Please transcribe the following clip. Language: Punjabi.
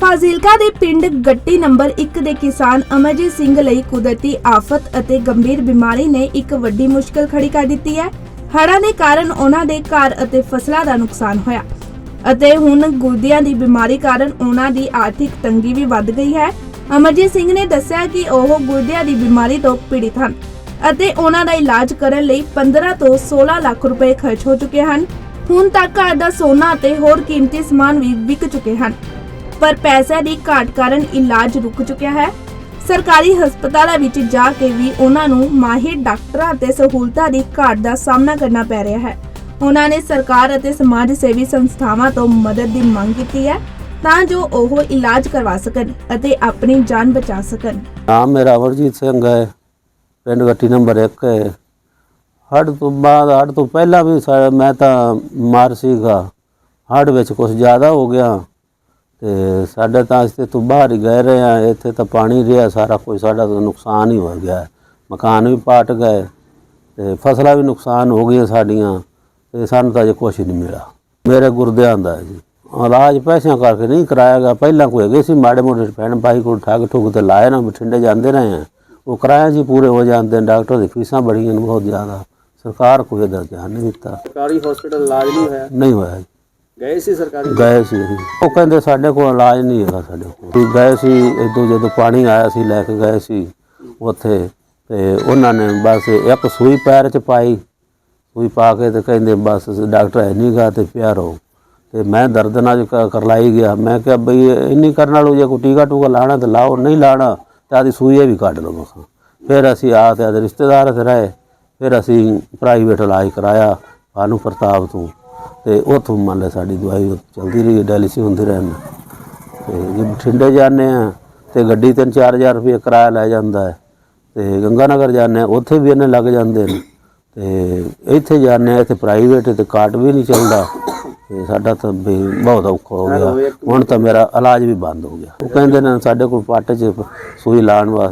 ਫਾਜ਼ਿਲਕਾ ਦੇ ਪਿੰਡ ਗੱਟੀ ਨੰਬਰ 1 ਦੇ ਕਿਸਾਨ ਅਮਰਜੀਤ ਸਿੰਘ ਲਈ ਕੁਦਰਤੀ ਆਫਤ ਅਤੇ ਗੰਭੀਰ ਬਿਮਾਰੀ ਨੇ ਇੱਕ ਵੱਡੀ ਮੁਸ਼ਕਲ ਖੜੀ ਕਰ ਦਿੱਤੀ ਹੈ। ਹੜ੍ਹਾਂ ਦੇ ਕਾਰਨ ਉਹਨਾਂ ਦੇ ਘਰ ਅਤੇ ਫਸਲਾਂ ਦਾ ਨੁਕਸਾਨ ਹੋਇਆ ਅਤੇ ਹੁਣ ਗੁਰਦਿਆਂ ਦੀ ਬਿਮਾਰੀ ਕਾਰਨ ਉਹਨਾਂ ਦੀ ਆਰਥਿਕ ਤੰਗੀ ਵੀ ਵੱਧ ਗਈ ਹੈ। ਅਮਰਜੀਤ ਸਿੰਘ ਨੇ ਦੱਸਿਆ ਕਿ ਉਹ ਗੁਰਦਿਆਂ ਦੀ ਬਿਮਾਰੀ ਤੋਂ ਪੀੜਿਤ ਹਨ ਅਤੇ ਉਹਨਾਂ ਦਾ ਇਲਾਜ ਕਰਨ ਲਈ 15 ਤੋਂ 16 ਲੱਖ ਰੁਪਏ ਖਰਚ ਹੋ ਚੁੱਕੇ ਹਨ। ਹੁਣ ਤੱਕ ਘਰ ਦਾ ਸੋਨਾ ਅਤੇ ਹੋਰ ਕੀਮਤੀ ਸਮਾਨ ਵੀ ਵਿਕ ਚੁੱਕੇ ਹਨ। ਪਰ ਪੈਸੇ ਦੀ ਘਾਟ ਕਾਰਨ ਇਲਾਜ ਰੁਕ ਚੁੱਕਿਆ ਹੈ। ਸਰਕਾਰੀ ਹਸਪਤਾਲਾਂ ਵਿੱਚ ਜਾ ਕੇ ਵੀ ਉਹਨਾਂ ਨੂੰ ਮਾਹਿਰ ਡਾਕਟਰਾਂ ਅਤੇ ਸਹੂਲਤਾਂ ਦੀ ਘਾਟ ਦਾ ਸਾਹਮਣਾ ਕਰਨਾ ਪੈ ਰਿਹਾ ਹੈ। ਉਹਨਾਂ ਨੇ ਸਰਕਾਰ ਅਤੇ ਸਮਾਜ ਸੇਵੀ ਸੰਸਥਾਵਾਂ ਤੋਂ ਮਦਦ ਦੀ ਮੰਗ ਕੀਤੀ ਹੈ ਤਾਂ ਜੋ ਉਹ ਇਲਾਜ ਕਰਵਾ ਸਕਣ ਅਤੇ ਆਪਣੀ ਜਾਨ ਬਚਾ ਸਕਣ। ਨਾਮ ਮੇਰਾ ਅਮਰਜੀਤ ਸਿੰਘ ਹੈ। ਪਿੰਡ ਗੱਟੀ ਨੰਬਰ 1 ਹੈ। ਹੜ੍ਹ ਤੋਂ ਬਾਅਦ, ਹੜ੍ਹ ਤੋਂ ਪਹਿਲਾਂ ਵੀ ਮੈਂ ਤਾਂ ਮਾਰ ਸੀਗਾ। ਹੜ੍ਹ ਵਿੱਚ ਕੁਝ ਜ਼ਿਆਦਾ ਹੋ ਗਿਆ। ਤੇ ਸਾਡੇ ਤਾਂ ਅਸੀਂ ਤੋਂ ਬਾਹਰ ਹੀ ਗਏ ਰਹੇ ਆ ਇੱਥੇ ਤਾਂ ਪਾਣੀ ਰਿਹਾ ਸਾਰਾ ਕੁਝ ਸਾਡਾ ਤਾਂ ਨੁਕਸਾਨ ਹੀ ਹੋ ਗਿਆ। ਮਕਾਨ ਵੀ ਪਾਟ ਗਏ ਤੇ ਫਸਲਾਂ ਵੀ ਨੁਕਸਾਨ ਹੋ ਗਈਆਂ ਸਾਡੀਆਂ ਤੇ ਸਾਨੂੰ ਤਾਂ ਅਜੇ ਕੁਝ ਨਹੀਂ ਮਿਲਿਆ। ਮੇਰੇ ਗੁਰਦਿਆਂ ਦਾ ਜੀ ਇਲਾਜ ਪੈਸਿਆਂ ਕਰਕੇ ਨਹੀਂ ਕਰਾਇਆ ਗਿਆ। ਪਹਿਲਾਂ ਕੋਈ ਹੈਗੇ ਸੀ ਮਾੜੇ ਮੋਟੇ ਭੈਣ ਭਾਈ ਕੋਲ ਠੱਗ ਠੁੱਗ ਤੇ ਲਾਏ ਨਾ ਬਠਿੰਡੇ ਜਾਂਦੇ ਰਹੇ ਆ। ਉਹ ਕਰਾਇਆ ਜੀ ਪੂਰੇ ਹੋ ਜਾਂਦੇ ਨੇ ਡਾਕਟਰ ਦੀ ਫੀਸਾਂ ਬੜੀਆਂ ਬਹੁਤ ਜ਼ਿਆਦਾ। ਸਰਕਾਰ ਕੋਈ ਇਹਦਾ ਧਿਆਨ ਨਹੀਂ ਦਿੱਤਾ। ਸਰਕਾਰੀ ਹਸਪੀਟਲ ਇਲਾਜ ਨਹੀਂ ਹੋਇਆ? ਨਹੀਂ ਹੋਇਆ ਜੀ। ਗਏ ਸੀ ਸਰਕਾਰੀ? ਗਏ ਸੀ। ਅਸੀਂ। ਉਹ ਕਹਿੰਦੇ ਸਾਡੇ ਕੋਲ ਇਲਾਜ ਨਹੀਂ ਹੈਗਾ ਸਾਡੇ ਕੋਲ। ਵੀ ਗਏ ਸੀ, ਇਦੋਂ ਜਦੋਂ ਪਾਣੀ ਆਇਆ ਸੀ, ਲੈ ਕੇ ਗਏ ਸੀ ਉੱਥੇ। ਤੇ ਉਹਨਾਂ ਨੇ ਬਸ ਇੱਕ ਸੂਈ ਪੈਰ 'ਚ ਪਾਈ। ਸੂਈ ਪਾ ਕੇ ਤੇ ਕਹਿੰਦੇ ਬਸ ਡਾਕਟਰ ਹੈ ਨਹੀਂ ਗਾ ਤੇ ਪਿਆ ਰਹੋ। ਤੇ ਮੈਂ ਦਰਦ ਨਾਲ ਕ- ਕਰਲਾਈ ਗਿਆ। ਮੈਂ ਕਿਹਾ ਬਈ ਇੰਨੀ ਕਰਨ ਵਾਲੋ ਜੇ ਕੋਈ ਟੀਕਾ ਟੂਕਾ ਲਾਣਾ ਤੇ ਲਾਓ, ਨਹੀਂ ਲਾਣਾ ਤਾਂ ਆਦੀ ਸੂਈਏ ਵੀ ਕੱਢ ਲਓ ਮਖਾਂ ਫਿਰ ਅਸੀਂ ਆ ਤੇ ਆਦੇ ਰਿਸ਼ਤੇਦਾਰ ਤੇ ਰਹੇ। ਫਿਰ ਅਸੀਂ ਪ੍ਰਾਈਵੇਟ ਇਲਾਜ ਕਰਾਇਆ। ਭਾਨੂ ਪ੍ਰਤਾਪ ਤੋਂ ਤੇ ਉੱਥੋਂ ਮੰਨ ਲੈ ਸਾਡੀ ਦਵਾਈ ਚਲਦੀ ਰਹੀ ਡਾਇਲਿਸਿਸ ਹੁੰਦੀ ਰਹਿਣ ਤੇ ਜੇ ਬਠਿੰਡੇ ਜਾਂਦੇ ਆ ਤੇ ਗੱਡੀ 3-4000 ਰੁਪਏ ਕਿਰਾਇਆ ਲੈ ਜਾਂਦਾ ਹੈ। ਤੇ ਗੰਗਾਨਗਰ ਜਾਂਦੇ ਆ ਉੱਥੇ ਵੀ ਇਹਨੇ ਲੱਗ ਜਾਂਦੇ ਨੇ। ਤੇ ਇੱਥੇ ਜਾਂਦੇ ਆ ਇੱਥੇ ਪ੍ਰਾਈਵੇਟ ਤੇ ਕਾਰਡ ਵੀ ਨਹੀਂ ਚੱਲਦਾ। ਤੇ ਸਾਡਾ ਤਾਂ ਵੀ ਬਹੁਤ ਔਖਾ ਹੋ ਗਿਆ। ਹੁਣ ਤਾਂ ਮੇਰਾ ਇਲਾਜ ਵੀ ਬੰਦ ਹੋ ਗਿਆ। ਉਹ ਕਹਿੰਦੇ ਨੇ ਸਾਡੇ ਕੋਲ ਪੱਟ 'ਚ ਸੂਈ ਲਾਉਣ ਵਾਸਤੇ